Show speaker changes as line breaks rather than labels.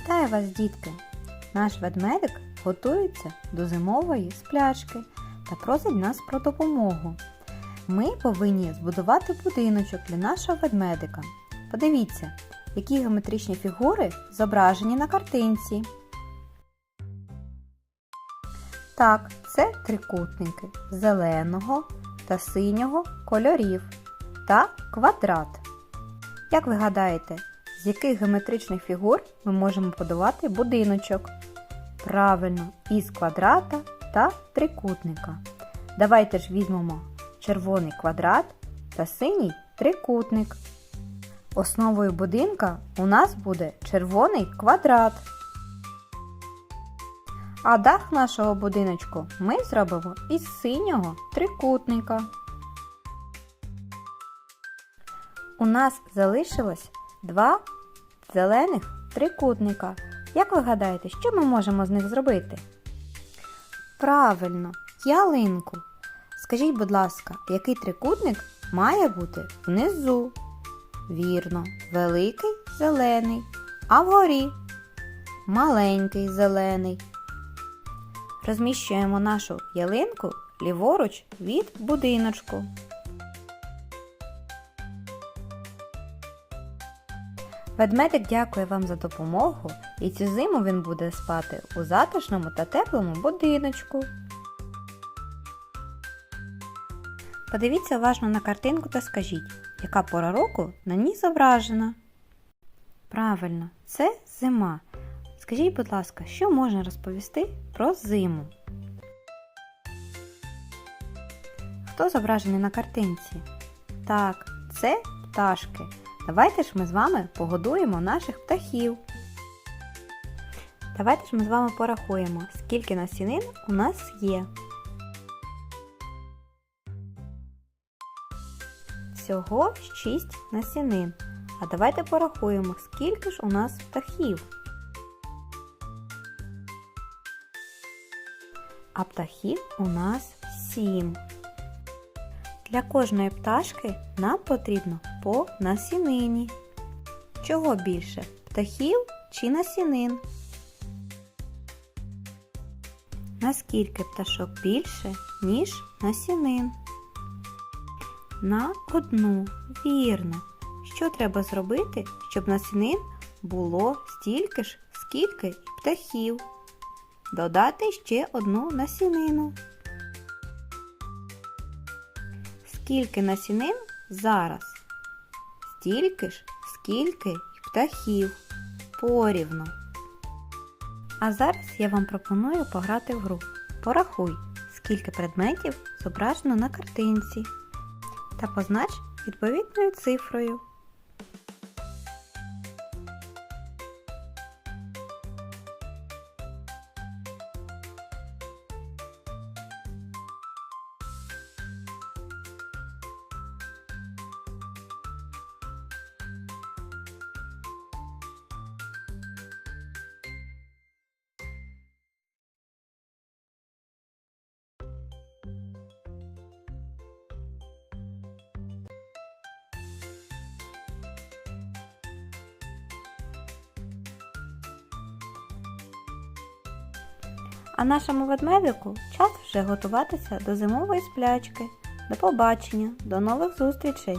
Вітаю вас, дітки! Наш ведмедик готується до зимової сплячки та просить нас про допомогу. Ми повинні збудувати будиночок для нашого ведмедика. Подивіться, які геометричні фігури зображені на картинці. Так, це трикутники зеленого та синього кольорів та квадрат. Як ви гадаєте, з яких геометричних фігур ми можемо подавати будиночок? Правильно, із квадрата та трикутника. Давайте ж візьмемо червоний квадрат та синій трикутник. Основою будинка у нас буде червоний квадрат. А дах нашого будиночку ми зробимо із синього трикутника. У нас залишилось два зелених трикутника. Як ви гадаєте, що ми можемо з них зробити? Правильно, ялинку. Скажіть, будь ласка, який трикутник має бути внизу? Вірно, великий зелений, а вгорі маленький зелений. Розміщуємо нашу ялинку ліворуч від будиночку. Ведмедик дякує вам за допомогу і цю зиму він буде спати у затишному та теплому будиночку. Подивіться уважно на картинку та скажіть, яка пора року на ній зображена. Правильно, це зима. Скажіть, будь ласка, що можна розповісти про зиму? Хто зображений на картинці? Так, це пташки. Давайте ж ми з вами погодуємо наших птахів. Давайте ж ми з вами порахуємо, скільки насінин у нас є. Всього 6 насінин. А давайте порахуємо, скільки ж у нас птахів. А птахів у нас 7. Для кожної пташки нам потрібно по насінині. Чого більше? Птахів чи насінин? Наскільки пташок більше, ніж насінин? На одну. Вірно. Що треба зробити, щоб насінин було стільки ж, скільки й птахів? Додати ще одну насінину. Скільки насінин зараз? Стільки ж, скільки й птахів. порівну. А зараз я вам пропоную пограти в гру. Порахуй, скільки предметів зображено на картинці. Та познач відповідною цифрою. А нашому ведмедику час вже готуватися до зимової сплячки. До побачення, до нових зустрічей!